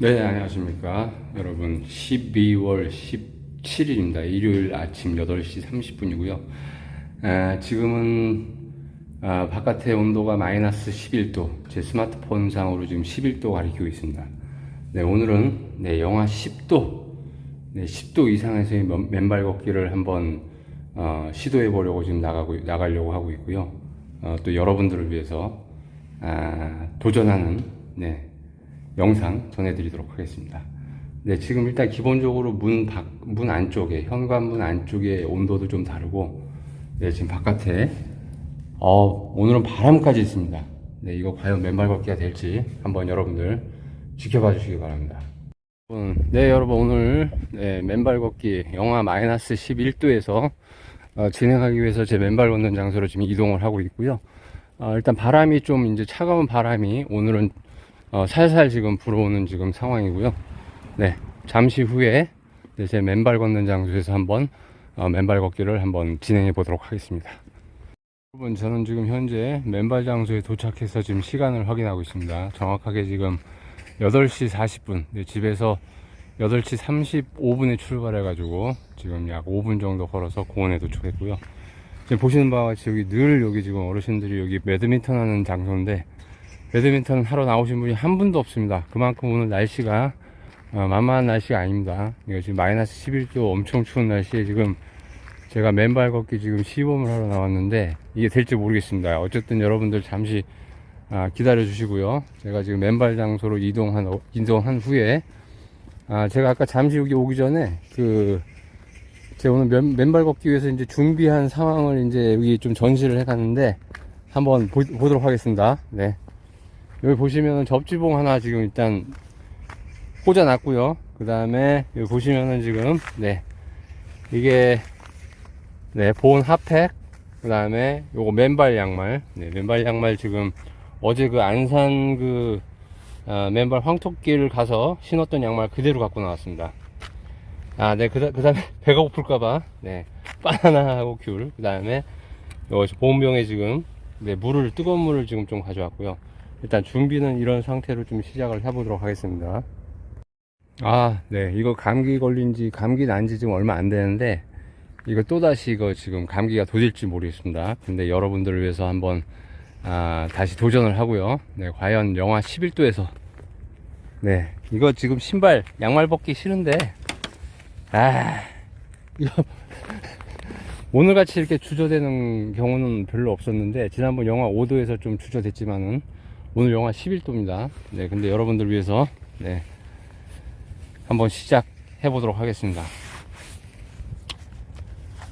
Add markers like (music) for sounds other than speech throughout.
네, 안녕하십니까. 여러분, 12월 17일입니다. 일요일 아침 8시 30분이고요. 아, 지금은 아, 바깥의 온도가 마이너스 11도, 제 스마트폰 상으로 지금 11도 가리키고 있습니다. 네, 오늘은 네, 영하 10도, 네, 10도 이상에서의 맨- 맨발 걷기를 한번 어, 시도해 보려고 지금 나가고 나가려고 하고 있고요. 어, 또 여러분들을 위해서 아, 도전하는 네, 영상 전해드리도록 하겠습니다. 네, 지금 일단 기본적으로 문 밖, 문 안쪽에, 현관문 안쪽에 온도도 좀 다르고, 네, 지금 바깥에, 어, 오늘은 바람까지 있습니다. 네, 이거 과연 맨발 걷기가 될지 한번 여러분들 지켜봐 주시기 바랍니다. 네, 여러분 오늘 네, 맨발 걷기 영하 마이너스 11도에서 어, 진행하기 위해서 제 맨발 걷는 장소로 지금 이동을 하고 있고요. 어, 일단 바람이 좀 이제 차가운 바람이 오늘은 어, 살살 지금 불어오는 지금 상황이고요. 네, 잠시 후에 네, 제 맨발 걷는 장소에서 한번 어, 맨발 걷기를 한번 진행해 보도록 하겠습니다. 여러분, 저는 지금 현재 맨발 장소에 도착해서 지금 시간을 확인하고 있습니다. 정확하게 지금 8시 40분, 네, 집에서 8시 35분에 출발해가지고 지금 약 5분 정도 걸어서 공원에 도착했고요. 지금 보시는 바와 같이 여기 늘 여기 지금 어르신들이 여기 배드민턴 하는 장소인데 배드민턴 하러 나오신 분이 한 분도 없습니다. 그만큼 오늘 날씨가 어, 만만한 날씨가 아닙니다. 이거 지금 마이너스 11도 엄청 추운 날씨에 지금 제가 맨발 걷기 지금 시범을 하러 나왔는데 이게 될지 모르겠습니다. 어쨌든 여러분들 잠시 아, 기다려 주시고요. 제가 지금 맨발 장소로 이동한, 어, 이동한 후에 아, 제가 아까 잠시 여기 오기 전에 그 제가 오늘 맨, 맨발 걷기 위해서 이제 준비한 상황을 이제 여기 좀 전시를 해갔는데 한번 보, 보도록 하겠습니다. 네. 여기 보시면은 접지봉 하나 지금 일단 꽂아 놨고요. 그 다음에 여기 보시면은 지금 네 이게 네 보온 핫팩 그 다음에 요거 맨발 양말 네 맨발 양말 지금 어제 그 안산 그 아, 맨발 황토길 가서 신었던 양말 그대로 갖고 나왔습니다. 아, 네, 그, 다음에 (laughs) 배가 고플까봐, 네, 바나나하고 귤, 그 다음에, 요 보온병에 지금, 네, 물을, 뜨거운 물을 지금 좀 가져왔고요. 일단 준비는 이런 상태로 좀 시작을 해보도록 하겠습니다. 아, 네, 이거 감기 걸린 지, 감기 난 지 지금 얼마 안 되는데, 이거 또다시 이거 지금 감기가 도질지 모르겠습니다. 근데 여러분들을 위해서 한번, 아, 다시 도전을 하고요. 네, 과연 영하 11도에서, 네, 이거 지금 신발, 양말 벗기 싫은데, 아, 이거 (laughs) 오늘같이 이렇게 주저되는 경우는 별로 없었는데 지난번 영하 5도에서 좀 주저됐지만은 오늘 영하 11도입니다. 네, 근데 여러분들 위해서 네 한번 시작해 보도록 하겠습니다.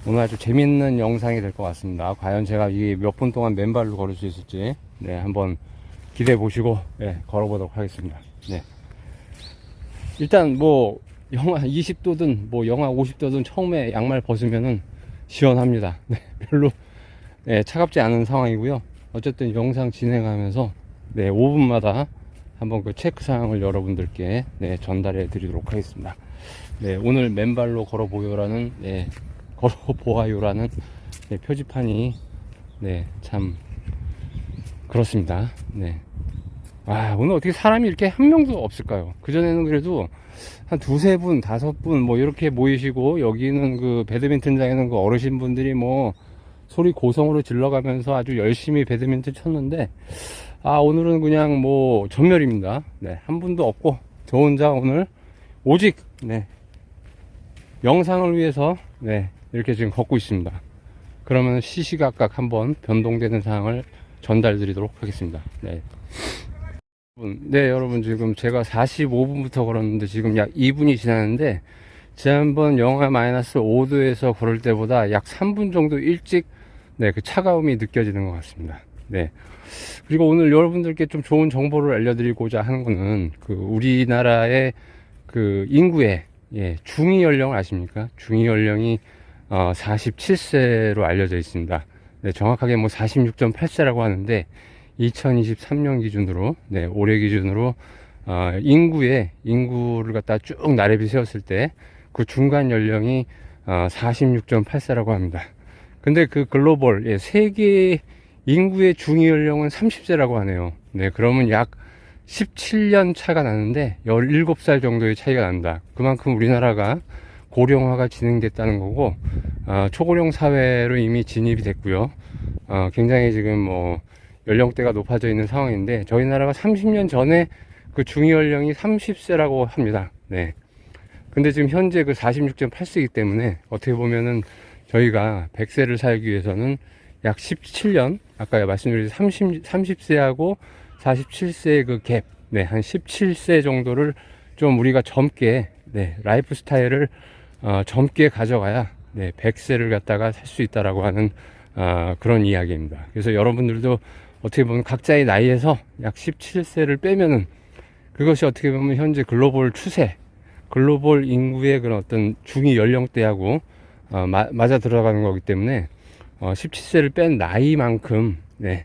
오늘 아주 재밌는 영상이 될 것 같습니다. 과연 제가 이게 몇분 동안 맨발로 걸을 수 있을지 네 한번 기대해 보시고 네, 걸어보도록 하겠습니다. 네. 일단 뭐 영하 20도든 뭐 영하 50도든 처음에 양말 벗으면은 시원합니다. 네, 별로 네, 차갑지 않은 상황이고요. 어쨌든 영상 진행하면서 네, 5분마다 한번 그 체크 사항을 여러분들께 네, 전달해 드리도록 하겠습니다. 네, 오늘 맨발로 걸어 보요라는 네, 걸어 보아요라는 네, 표지판이 네, 참 그렇습니다. 네. 아, 오늘 어떻게 사람이 이렇게 한 명도 없을까요? 그전에는 그래도 한 두세 분, 다섯 분, 뭐, 이렇게 모이시고, 여기는 그 배드민턴장에는 그 어르신 분들이 뭐, 소리 고성으로 질러가면서 아주 열심히 배드민턴 쳤는데, 아, 오늘은 그냥 뭐, 전멸입니다. 네, 한 분도 없고, 저 혼자 오늘, 오직, 네, 영상을 위해서, 네, 이렇게 지금 걷고 있습니다. 그러면 시시각각 한번 변동되는 상황을 전달 드리도록 하겠습니다. 네. 네, 여러분, 지금 제가 45분부터 걸었는데 지금 약 2분이 지났는데, 지난번 영하 마이너스 5도에서 걸을 때보다 약 3분 정도 일찍, 네, 그 차가움이 느껴지는 것 같습니다. 네. 그리고 오늘 여러분들께 좀 좋은 정보를 알려드리고자 하는 거는, 그, 우리나라의 그 인구의, 예, 중위 연령 아십니까? 중위 연령이, 어, 47세로 알려져 있습니다. 네, 정확하게 뭐 46.8세라고 하는데, 2023년 기준으로, 네, 올해 기준으로, 어, 인구의, 인구를 갖다 쭉 나래비 세웠을 때, 그 중간 연령이, 어, 46.8세라고 합니다. 근데 그 글로벌, 예, 세계 인구의 중위 연령은 30세라고 하네요. 네, 그러면 약 17년 차가 나는데 17살 정도의 차이가 난다. 그만큼 우리나라가 고령화가 진행됐다는 거고 어, 초고령 사회로 이미 진입이 됐고요. 어, 굉장히 지금 뭐 연령대가 높아져 있는 상황인데 저희 나라가 30년 전에 그 중위 연령이 30세라고 합니다. 네. 근데 지금 현재 그 46.8세이기 때문에 어떻게 보면은 저희가 100세를 살기 위해서는 약 17년 아까 말씀드린 30 30세하고 47세의 그 갭, 네, 한 17세 정도를 좀 우리가 젊게 네, 라이프 스타일을 어, 젊게 가져가야 네, 100세를 갖다가 살 수 있다라고 하는 어, 그런 이야기입니다. 그래서 여러분들도 어떻게 보면 각자의 나이에서 약 17세를 빼면은 그것이 어떻게 보면 현재 글로벌 추세, 글로벌 인구의 그런 어떤 중위 연령대하고 어, 마- 맞아 들어가는 거기 때문에 어, 17세를 뺀 나이만큼 네,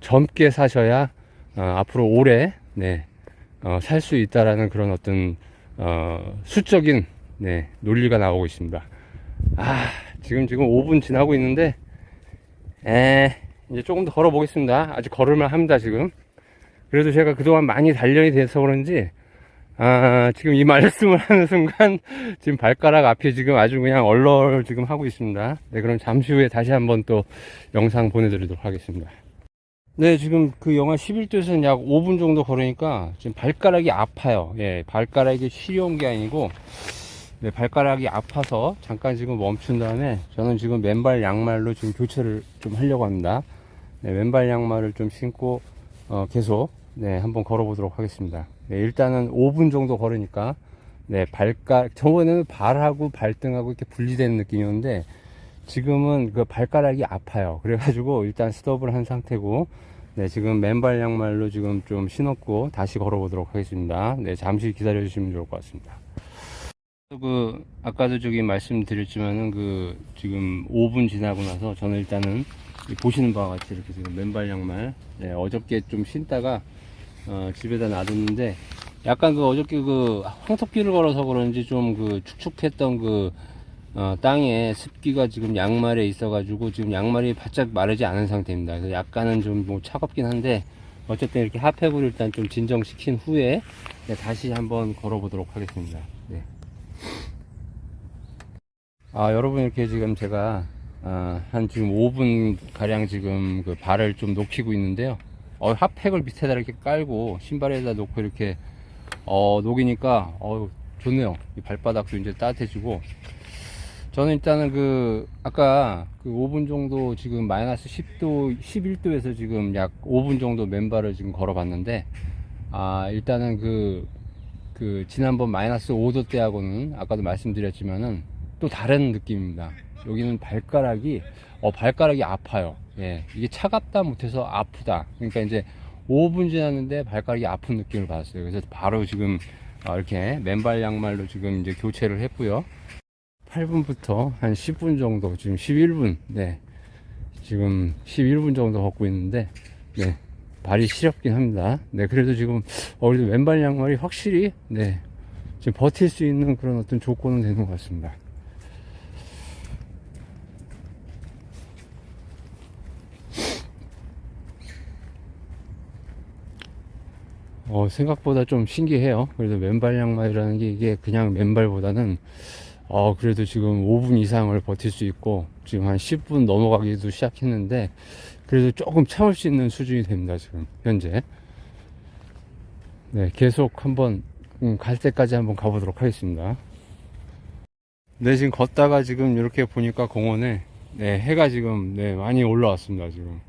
젊게 사셔야 어, 앞으로 오래 네, 어, 살 수 있다라는 그런 어떤 어, 수적인 네, 논리가 나오고 있습니다. 아 지금 지금 5분 지나고 있는데 에 이제 조금 더 걸어 보겠습니다. 아직 걸을만 합니다 지금. 그래도 제가 그동안 많이 단련이 돼서 그런지 아, 지금 이 말씀을 (laughs) 하는 순간 지금 발가락 앞에 지금 아주 그냥 얼얼 지금 하고 있습니다. 네, 그럼 잠시 후에 다시 한번 또 영상 보내드리도록 하겠습니다. 네, 지금 그 영하 11도에서는 약 5분 정도 걸으니까 지금 발가락이 아파요. 예, 발가락이 시려운 게 아니고 네, 발가락이 아파서 잠깐 지금 멈춘 다음에 저는 지금 맨발 양말로 지금 교체를 좀 하려고 합니다. 네, 맨발 양말을 좀 신고 어, 계속 네, 한번 걸어 보도록 하겠습니다. 네, 일단은 5분 정도 걸으니까 네, 발가 저번에는 발하고 발등하고 이렇게 분리되는 느낌이었는데 지금은 그 발가락이 아파요. 그래 가지고 일단 스톱을 한 상태고 네, 지금 맨발 양말로 지금 좀 신었고 다시 걸어 보도록 하겠습니다. 네, 잠시 기다려 주시면 좋을 것 같습니다. 그 아까도 저기 말씀드렸지만은 그 지금 5분 지나고 나서 저는 일단은 이 보시는 바와 같이 이렇게 지금 맨발 양말 네, 어저께 좀 신다가 어, 집에다 놔뒀는데 약간 그 어저께 그 황토길을 걸어서 그런지 좀 그 축축했던 그 어, 땅에 습기가 지금 양말에 있어가지고 지금 양말이 바짝 마르지 않은 상태입니다. 그래서 약간은 좀 뭐 차갑긴 한데 어쨌든 이렇게 핫팩으로 일단 좀 진정시킨 후에 네, 다시 한번 걸어보도록 하겠습니다. 네. 아, 여러분 이렇게 지금 제가 아, 한 지금 5분 가량 지금 그 발을 좀 녹이고 있는데요. 어, 핫팩을 밑에다 이렇게 깔고 신발에다 놓고 이렇게 어, 녹이니까 어, 좋네요. 이 발바닥도 이제 따뜻해지고 저는 일단은 그 아까 그 5분 정도 지금 마이너스 10도 11도에서 지금 약 5분 정도 맨발을 지금 걸어봤는데 아 일단은 그 그 지난번 마이너스 5도 때하고는 아까도 말씀드렸지만은 또 다른 느낌입니다. 여기는 발가락이 어 발가락이 아파요. 예 이게 차갑다 못해서 아프다. 그러니까 이제 5분 지났는데 발가락이 아픈 느낌을 받았어요. 그래서 바로 지금 어, 이렇게 맨발 양말로 지금 이제 교체를 했고요. 8분부터 한 10분 정도, 지금 11분, 네. 지금 11분 정도 걷고 있는데, 네. 발이 시렵긴 합니다. 네. 그래도 지금, 어, 그래도 왼발 양말이 확실히, 네. 지금 버틸 수 있는 그런 어떤 조건은 되는 것 같습니다. 어, 생각보다 좀 신기해요. 그래도 맨발 양말이라는 게 이게 그냥 맨발보다는 어, 그래도 지금 5분 이상을 버틸 수 있고, 지금 한 10분 넘어가기도 시작했는데, 그래도 조금 참을 수 있는 수준이 됩니다, 지금, 현재. 네, 계속 한번, 음, 갈 때까지 한번 가보도록 하겠습니다. 네, 지금 걷다가 지금 이렇게 보니까 공원에, 네, 해가 지금, 네, 많이 올라왔습니다, 지금.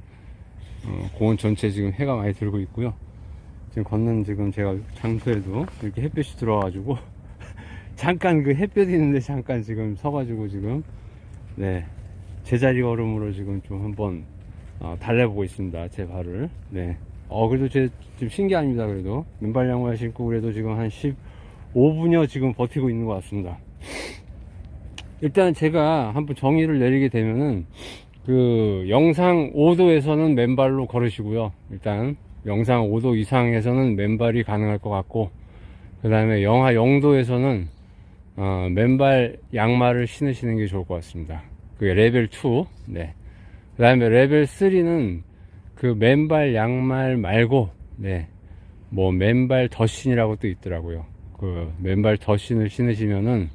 어, 공원 전체 지금 해가 많이 들고 있고요. 지금 걷는 지금 제가 장소에도 이렇게 햇볕이 들어와가지고, (laughs) 잠깐 그 햇볕이 있는데 잠깐 지금 서가지고 지금 네 제자리 걸음으로 지금 좀 한번 어, 달래보고 있습니다 제 발을. 네어 그래도 제 지금 신기합니다 그래도. 맨발 양말 신고 그래도 지금 한 15분여 지금 버티고 있는 것 같습니다. 일단 제가 한번 정의를 내리게 되면은 그 영상 5도에서는 맨발로 걸으시고요 일단 영상 5도 이상에서는 맨발이 가능할 것 같고 그 다음에 영하 0도에서는 어, 맨발 양말을 신으시는 게 좋을 것 같습니다. 그게 레벨 2. 네. 그 다음에 레벨 3는 그 맨발 양말 말고, 네. 뭐 맨발 더신이라고 또 있더라고요. 그 맨발 더신을 신으시면은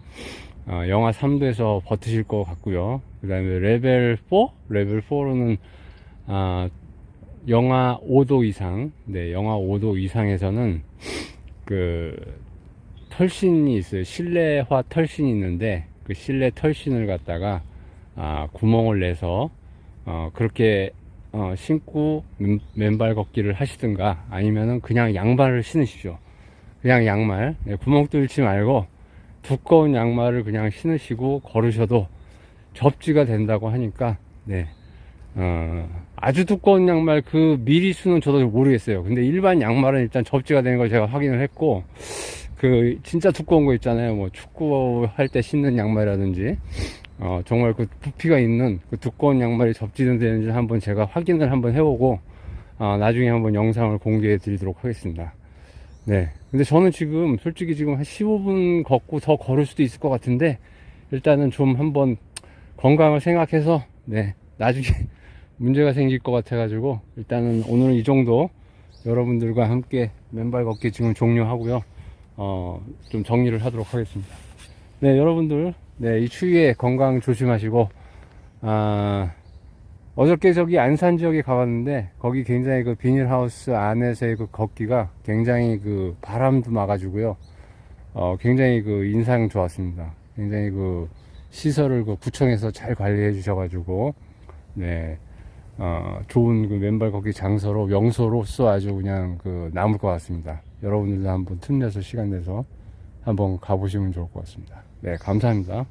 어, 영하 3도에서 버티실 것 같고요. 그 다음에 레벨 4? 레벨 4로는 아, 영하 5도 이상, 네, 영하 5도 이상에서는 그 털신이 있어요. 실내화 털신이 있는데 그 실내 털신을 갖다가 아, 구멍을 내서 어, 그렇게 어, 신고 맨, 맨발 걷기를 하시든가 아니면은 그냥 양발을 신으십시오. 그냥 양말 네, 구멍 뚫지 말고 두꺼운 양말을 그냥 신으시고 걸으셔도 접지가 된다고 하니까 네. 어, 아주 두꺼운 양말 그 미리 수는 저도 모르겠어요. 근데 일반 양말은 일단 접지가 되는 걸 제가 확인을 했고 그 진짜 두꺼운 거 있잖아요. 뭐 축구 할 때 신는 양말이라든지 어, 정말 그 부피가 있는 그 두꺼운 양말이 접지되는지 한번 제가 확인을 한번 해보고 어, 나중에 한번 영상을 공개해 드리도록 하겠습니다. 네. 근데 저는 지금 솔직히 지금 한 15분 걷고 더 걸을 수도 있을 것 같은데 일단은 좀 한번 건강을 생각해서 네. 나중에 (laughs) 문제가 생길 것 같아 가지고 일단은 오늘은 이 정도 여러분들과 함께 맨발 걷기 지금 종료하고요. 어, 좀 정리를 하도록 하겠습니다. 네, 여러분들, 네, 이 추위에 건강 조심하시고, 아, 어저께 저기 안산 지역에 가봤는데, 거기 굉장히 그 비닐하우스 안에서의 그 걷기가 굉장히 그 바람도 막아주고요. 어, 굉장히 그 인상 좋았습니다. 굉장히 그 시설을 그 구청에서 잘 관리해 주셔가지고, 네, 어, 좋은 그 맨발 걷기 장소로, 명소로서 아주 그냥 그 남을 것 같습니다. 여러분들도 한번 틈내서 시간 내서 한번 가보시면 좋을 것 같습니다. 네, 감사합니다.